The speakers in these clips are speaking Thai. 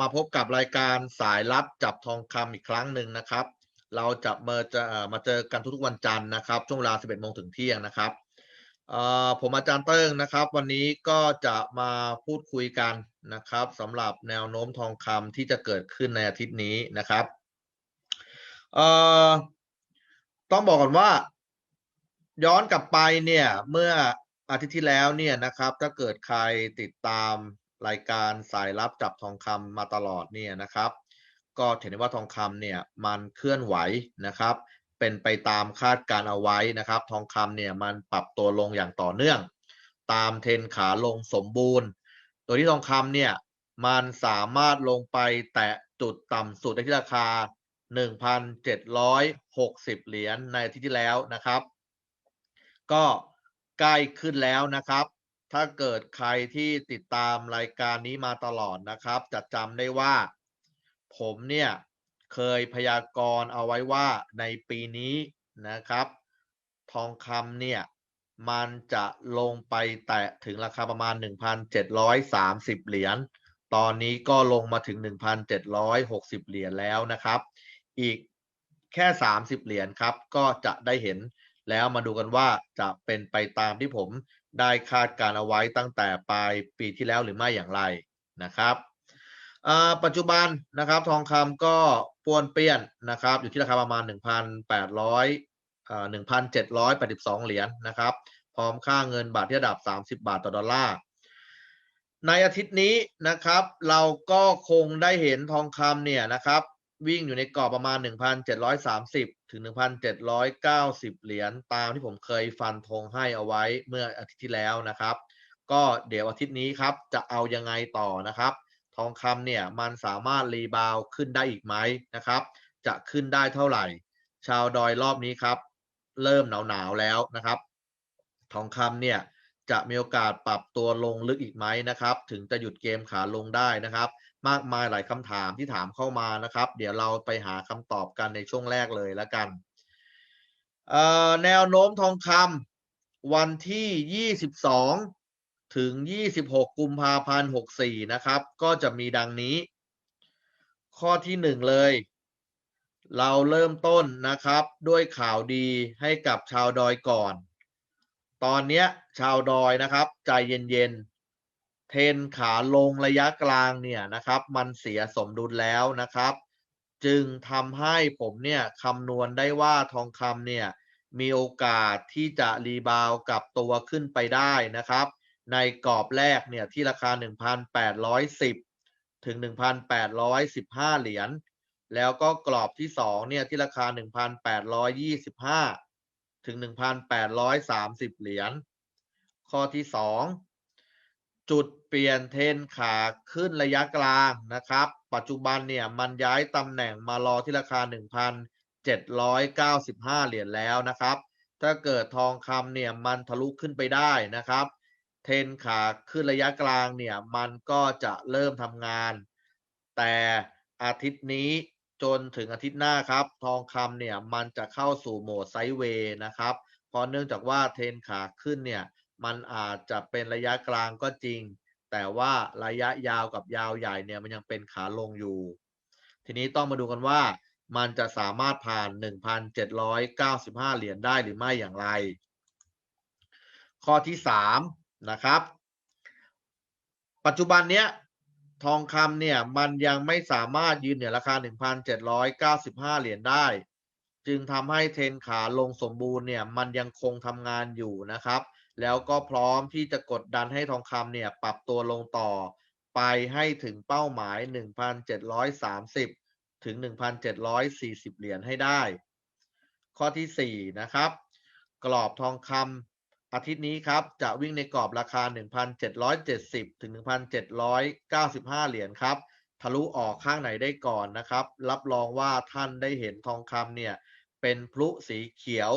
มาพบกับรายการสายลับจับทองคำอีกครั้งหนึ่งนะครับ เราจะมาจะเอ่อมาเจอกันทุกๆวันจันทร์นะครับ ช่วงเวลา 11โมงถึงเที่ยงนะครับผมอาจารย์เติ้งนะครับ วันนี้ก็จะมาพูดคุยกันนะครับสำหรับแนวโน้มทองคำที่จะเกิดขึ้นในอาทิตย์นี้นะครับต้องบอกก่อนว่า ย้อนกลับไปเนี่ยเมื่ออาทิตย์ที่แล้วเนี่ยนะครับ ถ้าเกิดใครติดตาม รายการสายลับจับทองคำมาตลอดเนี่ยนะครับ ก็เห็นได้ว่าทองคำเนี่ยมันเคลื่อนไหวนะครับ เป็นไปตามคาดการเอาไว้นะครับ ทองคำเนี่ยมันปรับตัวลงอย่างต่อเนื่อง ตามเทรนขาลงสมบูรณ์ โดยที่ทองคำเนี่ยมันสามารถลงไปแตะจุดต่ำสุดได้ที่ราคา 1,760 เหรียญในอาทิตย์ที่แล้วนะครับ ก็ใกล้ขึ้นแล้วนะครับ ถ้าเกิดใครที่ติดตามรายการนี้มาตลอดนะครับจะจำได้ว่า ผมเนี่ยเคยพยากรณ์เอาไว้ว่าในปีนี้นะครับ ทองคำเนี่ยมันจะลงไปแตะถึงราคาประมาณ 1,730 เหรียญ ตอนนี้ก็ลงมาถึง 1,760 เหรียญแล้วนะครับ อีกแค่ 30 เหรียญครับ ก็จะได้เห็น แล้วมาดูกันว่าจะเป็นไปตามที่ผมได้คาดการเอาไว้ตั้งแต่ปลายปีที่แล้วหรือไม่อย่างไรนะครับปัจจุบันนะครับทองคำก็ปวนเปี้ยนนะครับ อยู่ที่ราคาประมาณ 1,800อ่า1,782 เหรียญนะครับ พร้อมค่าเงินบาทที่ระดับ 30 บาทต่อดอลลาร์ในอาทิตย์นี้นะครับ เราก็คงได้เห็นทองคำเนี่ยนะครับ วิ่งอยู่ในกรอบประมาณ 1,730 ถึง 1,790 เหรียญตามที่ผมเคยฟันธงให้เอาไว้เมื่ออาทิตย์ที่แล้วนะครับ ก็เดี๋ยวอาทิตย์นี้ครับจะเอายังไงต่อนะครับ ทองคำเนี่ยมันสามารถรีบาวขึ้นได้อีกไหมนะครับ จะขึ้นได้เท่าไหร่ ชาวดอยรอบนี้ครับ เริ่มหนาวๆแล้วนะครับ ทองคำเนี่ย จะมีโอกาสปรับตัวลงลึกอีกไหมนะครับ ถึงจะหยุดเกมขาลงได้นะครับ มากมายหลายคำถามที่ถามเข้ามานะครับ เดี๋ยวเราไปหาคำตอบกันในช่วงแรกเลยแล้วกันแนวโน้มทองคำวันที่ 22 ถึง 26 กุมภาพันธ์64 นะครับ ก็จะมีดังนี้ ข้อที่ 1 เลย เราเริ่มต้นนะครับด้วยข่าวดีให้กับชาวดอยก่อน ตอนเนี้ยชาวดอยนะครับ ใจเย็นๆ เทนขาลงระยะกลางเนี่ยนะครับ มันเสียสมดุลแล้วนะครับ จึงทำให้ผมเนี่ยคำนวณได้ว่าทองคำเนี่ยมีโอกาสที่จะรีบาวกลับตัวขึ้นไปได้นะครับ ในกรอบแรกเนี่ยที่ราคา 1,810 ถึง 1,815 เหรียญแล้วก็กรอบที่สองเนี่ยที่ราคา 1,825 ถึง 1,830 เหรียญ ข้อที่สองจุดเปลี่ยนเทนขาขึ้นระยะกลางนะครับ ปัจจุบันเนี่ยมันย้ายตำแหน่งมารอที่ราคา 1,795 เหรียญแล้วนะครับ ถ้าเกิดทองคำเนี่ยมันทะลุขึ้นไปได้นะครับ เทนขาขึ้นระยะกลางเนี่ยมันก็จะเริ่มทำงาน แต่อาทิตย์นี้ จนถึงอาทิตย์หน้าครับ ทองคำเนี่ยมันจะเข้าสู่โหมดไซด์เวย์นะครับ เพราะเนื่องจากว่าเทรนขาขึ้นเนี่ยมันอาจจะเป็นระยะกลางก็จริง แต่ว่าระยะยาวกับยาวใหญ่เนี่ยมันยังเป็นขาลงอยู่ ทีนี้ต้องมาดูกันว่ามันจะสามารถผ่าน 1,795 เหรียญได้หรือไม่อย่างไร ข้อที่ 3 นะครับ ปัจจุบันเนี้ย ทองคำเนี่ยมันยังไม่สามารถยืนเหนือราคา 1,795 เหรียญได้ จึงทำให้เทรนขาลงสมบูรณ์เนี่ยมันยังคงทำงานอยู่นะครับ แล้วก็พร้อมที่จะกดดันให้ทองคำเนี่ยปรับตัวลงต่อไปให้ถึงเป้าหมาย 1,730 ถึง 1,740 เหรียญให้ได้ ข้อที่ 4 นะครับ กรอบทองคำ อาทิตย์นี้ครับ จะวิ่งในกรอบราคา 1,770 ถึง 1,795 เหรียญครับ ทะลุออกข้างไหนได้ก่อนนะครับ รับรองว่าท่านได้เห็นทองคำเนี่ย เป็นพลุสีเขียว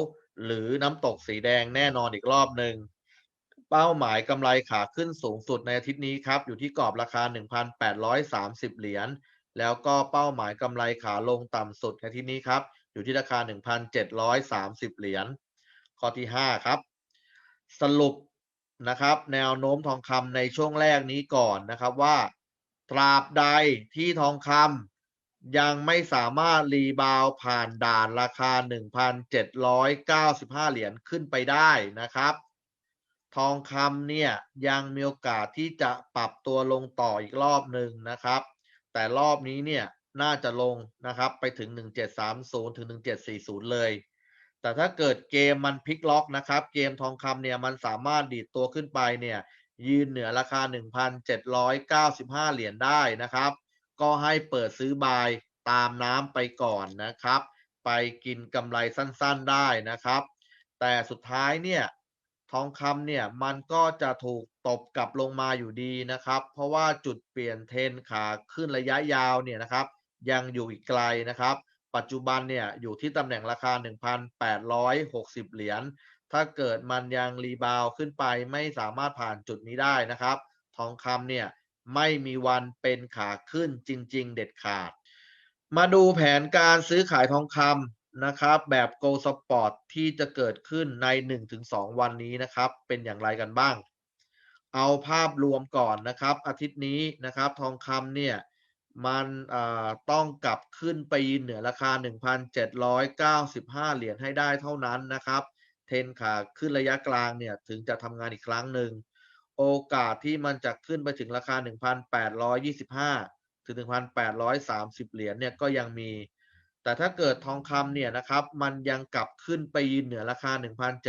หรือน้ำตกสีแดงแน่นอนอีกรอบหนึ่งเป้าหมายกำไรขาขึ้นสูงสุดในอาทิตย์นี้ครับ อยู่ที่กรอบราคา 1,830 เหรียญ แล้วก็เป้าหมายกำไรขาลงต่ำสุดในอาทิตย์นี้ครับ อยู่ที่ราคา 1,730 เหรียญ ข้อที่ 5 ครับ สรุปนะครับ แนวโน้มทองคำในช่วงแรกนี้ก่อนนะครับว่า ตราบใดที่ทองคำยังไม่สามารถรีบาวผ่านด่านราคา 1,795 เหรียญขึ้นไปได้นะครับทองคำเนี่ยยังมีโอกาสที่จะปรับตัวลงต่ออีกรอบหนึ่งนะครับ แต่รอบนี้เนี่ยน่าจะลงนะครับไปถึง 1730 ถึง 1740 เลย แต่ถ้าเกิดเกมมันพลิกล็อกนะครับ เกมทองคำเนี่ยมันสามารถดีดตัวขึ้นไปเนี่ยยืนเหนือราคา 1,795 เหรียญได้นะครับ ก็ให้เปิดซื้อบายตามน้ำไปก่อนนะครับ ไปกินกำไรสั้นๆได้นะครับ แต่สุดท้ายเนี่ยทองคำเนี่ยมันก็จะถูกตบกลับลงมาอยู่ดีนะครับ เพราะว่าจุดเปลี่ยนเทนขาขึ้นระยะยาวเนี่ยนะครับ ยังอยู่อีกไกลนะครับ ปัจจุบันเนี่ยอยู่ที่ตำแหน่งราคา 1,860 เหรียญ ถ้าเกิดมันยังรีบาวขึ้นไปไม่สามารถผ่านจุดนี้ได้นะครับ ทองคำเนี่ยไม่มีวันเป็นขาขึ้นจริง ๆ เด็ดขาด มาดูแผนการซื้อขายทองคำนะครับ แบบ Go Spot ที่จะเกิดขึ้นใน 1-2 วันนี้นะครับ เป็นอย่างไรกันบ้าง เอาภาพรวมก่อนนะครับ อาทิตย์นี้นะครับ ทองคำเนี่ย มันต้องกลับขึ้นไปยืนเหนือราคา 1,795 เหรียญให้ได้เท่านั้นนะครับ เทนขาขึ้นระยะกลางเนี่ยถึงจะทำงานอีกครั้งหนึ่ง โอกาสที่มันจะขึ้นไปถึงราคา 1,825 ถึง 1,830 เหรียญเนี่ยก็ยังมี แต่ถ้าเกิดทองคำเนี่ยนะครับมันยังกลับขึ้นไปยืนเหนือราคา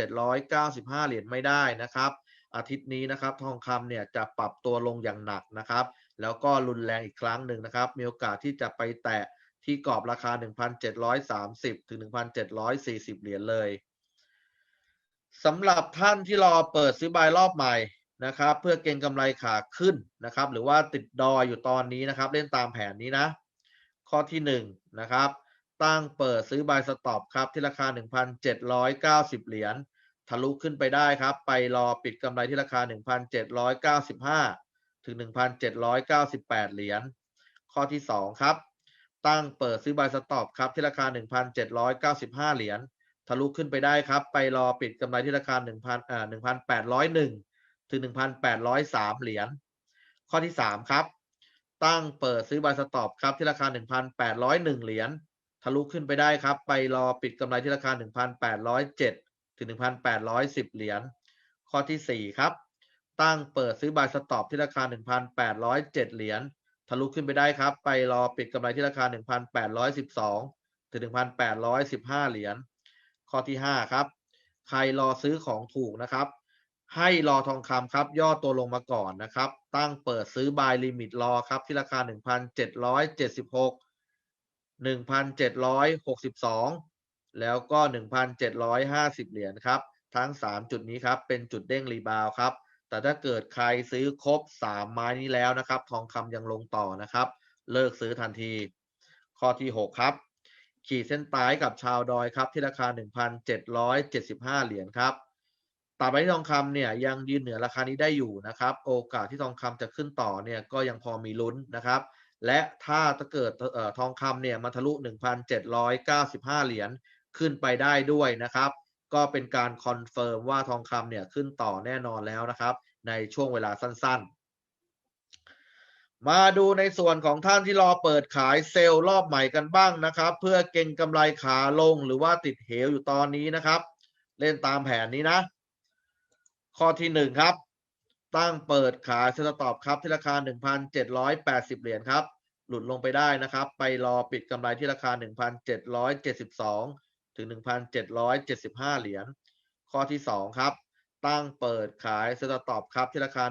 1,795 เหรียญไม่ได้นะครับ อาทิตย์นี้นะครับทองคำเนี่ยจะปรับตัวลงอย่างหนักนะครับ แล้วก็รุนแรงอีกครั้งหนึ่งนะครับ มีโอกาสที่จะไปแตะที่กรอบราคา 1,730 ถึง 1,740 เหรียญเลยสำหรับท่านที่รอเปิดซื้อบายรอบใหม่นะครับ เพื่อเก็งกำไรขาขึ้นนะครับ หรือว่าติดดอยอยู่ตอนนี้นะครับ เล่นตามแผนนี้นะ ข้อที่1นนะครับ ตั้งเปิดซื้อบายสต็อปครับที่ราคา 1,790 เหรียญทะลุขึ้นไปได้ครับ ไปรอปิดกำไรที่ราคา 1,795 ถึง 1,798 เหรียญ ข้อที่ 2 ครับ ตั้งเปิดซื้อบายสต็อปครับที่ราคา 1,795 เหรียญ ทะลุขึ้นไปได้ครับ ไปรอปิดกำไรที่ราคา 1,000อ่า1,801 ถึง 1,803 เหรียญ ข้อที่ 3 ครับ ตั้งเปิดซื้อบายสต็อปครับที่ราคา 1,801 เหรียญ ทะลุขึ้นไปได้ครับ ไปรอปิดกำไรที่ราคา 1,807 ถึง 1,810 เหรียญ ข้อที่ 4 ครับ ตั้งเปิดซื้อบายสต็อปที่ราคา 1,807 เหรียญทะลุขึ้นไปได้ครับ ไปรอปิดกำไรที่ราคา 1,812 ถึง 1,815 เหรียญข้อที่ 5 ครับ ใครรอซื้อของถูกนะครับ ให้รอทองคำครับ ย่อตัวลงมาก่อนนะครับ ตั้งเปิดซื้อบายลิมิตรอครับ ที่ราคา 1,776 1,762 แล้วก็ 1,750 เหรียญครับ ทั้ง 3 จุดนี้ครับ เป็นจุดเด้งรีบาวครับ แต่ถ้าเกิดใครซื้อครบ3ไม้นี้แล้วนะครับ ทองคำยังลงต่อนะครับ เลิกซื้อทันที ข้อที่ 6 ครับ ขีดเส้นใต้กับชาวดอยครับที่ราคา 1,775 เหรียญครับตราบใดที่ทองคำเนี่ยยังยืนเหนือราคานี้ได้อยู่นะครับ โอกาสที่ทองคำจะขึ้นต่อเนี่ยก็ยังพอมีลุ้นนะครับ และถ้าถ้าเกิดออทองคำเนี่ยมาทะลุ 1,795 เหรียญขึ้นไปได้ด้วยนะครับ ก็เป็นการคอนเฟิร์มว่าทองคำเนี่ยขึ้นต่อแน่นอนแล้วนะครับ ในช่วงเวลาสั้นๆ มาดูในส่วนของท่านที่รอเปิดขายเซลล์รอบใหม่กันบ้างนะครับ เพื่อเก็งกำไรขาลงหรือว่าติดเหวอยู่ตอนนี้นะครับ เล่นตามแผนนี้นะ ข้อที่หนึ่งครับ ตั้งเปิดขายสตอปครับที่ราคา 1,780 เหรียญครับ หลุดลงไปได้นะครับ ไปรอปิดกำไรที่ราคา 1,772 ถึง 1,775 เหรียญ ข้อที่ 2 ครับ ตั้งเปิดขายสตอปครับที่ราคา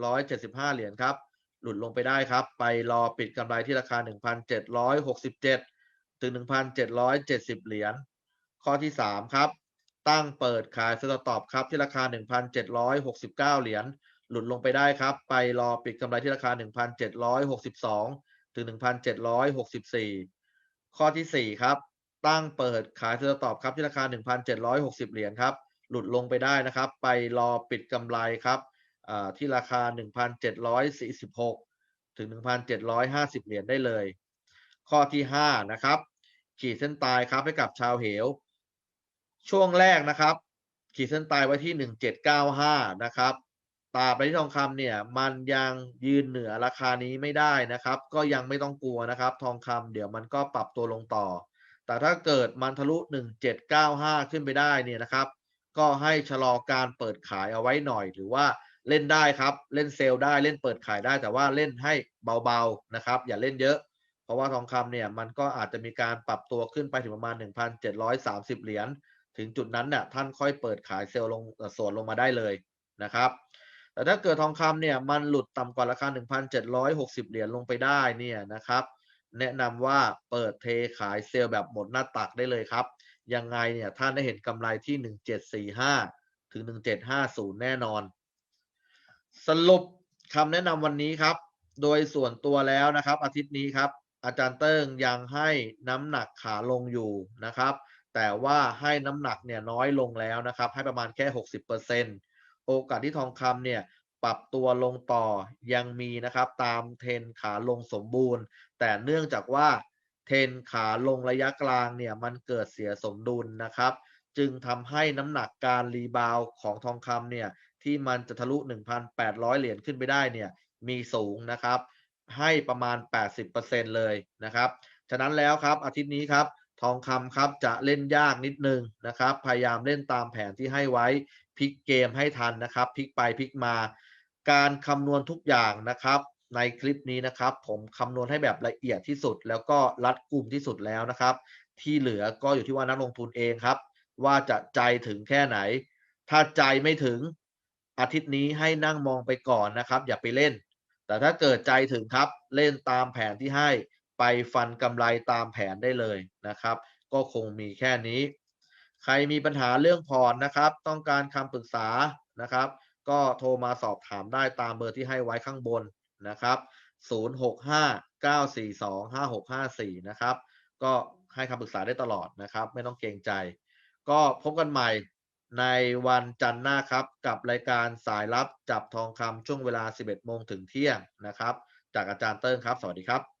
1,775 เหรียญครับ หลุดลงไปได้ครับ ไปรอปิดกำไรที่ราคา 1,767 ถึง 1,770 เหรียญ ข้อที่ 3 ครับ ตั้งเปิดขายสต็อปครับที่ราคา 1,769 เหรียญ หลุดลงไปได้ครับ ไปรอปิดกำไรที่ราคา 1,762 ถึง 1,764 ข้อที่ 4 ครับ ตั้งเปิดขายสต็อปครับที่ราคา 1,760 เหรียญครับ หลุดลงไปได้นะครับ ไปรอปิดกำไรครับที่ราคา 1,746 ถึง 1,750 เหรียญได้เลย ข้อที่ 5 นะครับ ขีดเส้นตายครับให้กับชาวเหว ช่วงแรกนะครับ ขีดเส้นตายไว้ที่ 1795 นะครับตราบใดที่ทองคำเนี่ยมันยังยืนเหนือราคานี้ไม่ได้นะครับ ก็ยังไม่ต้องกลัวนะครับ ทองคำเดี๋ยวมันก็ปรับตัวลงต่อ แต่ถ้าเกิดมันทะลุ 1795 ขึ้นไปได้เนี่ยนะครับ ก็ให้ชะลอการเปิดขายเอาไว้หน่อย หรือว่าเล่นได้ครับ เล่นเซลล์ได้เล่นเปิดขายได้ แต่ว่าเล่นให้เบาๆนะครับ อย่าเล่นเยอะ เพราะว่าทองคำเนี่ยมันก็อาจจะมีการปรับตัวขึ้นไปถึงประมาณ 1,730 เหรียญถึงจุดนั้นเนี่ยท่านค่อยเปิดขายเซลล์ลงส่วนลงมาได้เลยนะครับ แต่ถ้าเกิดทองคำเนี่ยมันหลุดต่ำกว่าราคา 1,760 เหรียญลงไปได้เนี่ยนะครับ แนะนำว่าเปิดเทขายเซลล์แบบหมดหน้าตักได้เลยครับ ยังไงเนี่ยท่านได้เห็นกำไรที่ 1745 ถึง 1750 แน่นอน สรุปคำแนะนำวันนี้ครับ โดยส่วนตัวแล้วนะครับ อาทิตย์นี้ครับ อาจารย์เติ้งยังให้น้ำหนักขาลงอยู่นะครับ แต่ว่าให้น้ำหนักเนี่ยน้อยลงแล้วนะครับ ให้ประมาณแค่ 60%โอกาสที่ทองคำเนี่ย ปรับตัวลงต่อยังมีนะครับตามเทรนขาลงสมบูรณ์ แต่เนื่องจากว่าเทรนขาลงระยะกลางเนี่ยมันเกิดเสียสมดุลนะครับ จึงทำให้น้ำหนักการรีบาวของทองคำเนี่ยที่มันจะทะลุ 1,800 เหรียญขึ้นไปได้เนี่ยมีสูงนะครับ ให้ประมาณ 80%เลยนะครับ ฉะนั้นแล้วครับอาทิตย์นี้ครับทองคำครับจะเล่นยากนิดนึงนะครับ พยายามเล่นตามแผนที่ให้ไว้พลิกเกมให้ทันนะครับพลิกไปพลิกมา การคำนวณทุกอย่างนะครับ ในคลิปนี้นะครับ ผมคำนวณให้แบบละเอียดที่สุด แล้วก็รัดกุมที่สุดแล้วนะครับ ที่เหลือก็อยู่ที่ว่านักลงทุนเองครับ ว่าจะใจถึงแค่ไหน ถ้าใจไม่ถึงอาทิตย์นี้ให้นั่งมองไปก่อนนะครับ อย่าไปเล่น แต่ถ้าเกิดใจถึงครับเล่นตามแผนที่ให้ไปฟันกำไรตามแผนได้เลยนะครับ ก็คงมีแค่นี้ ใครมีปัญหาเรื่องพอร์ตนะครับ ต้องการคำปรึกษานะครับ ก็โทรมาสอบถามได้ตามเบอร์ที่ให้ไว้ข้างบนนะครับ 0659425654 นะครับ ก็ให้คำปรึกษาได้ตลอดนะครับ ไม่ต้องเกรงใจ ก็พบกันใหม่ในวันจันทร์หน้าครับ กับรายการสายลับจับทองคำช่วงเวลา 11โมงถึงเที่ยงนะครับ จากอาจารย์เติ้งครับ สวัสดีครับ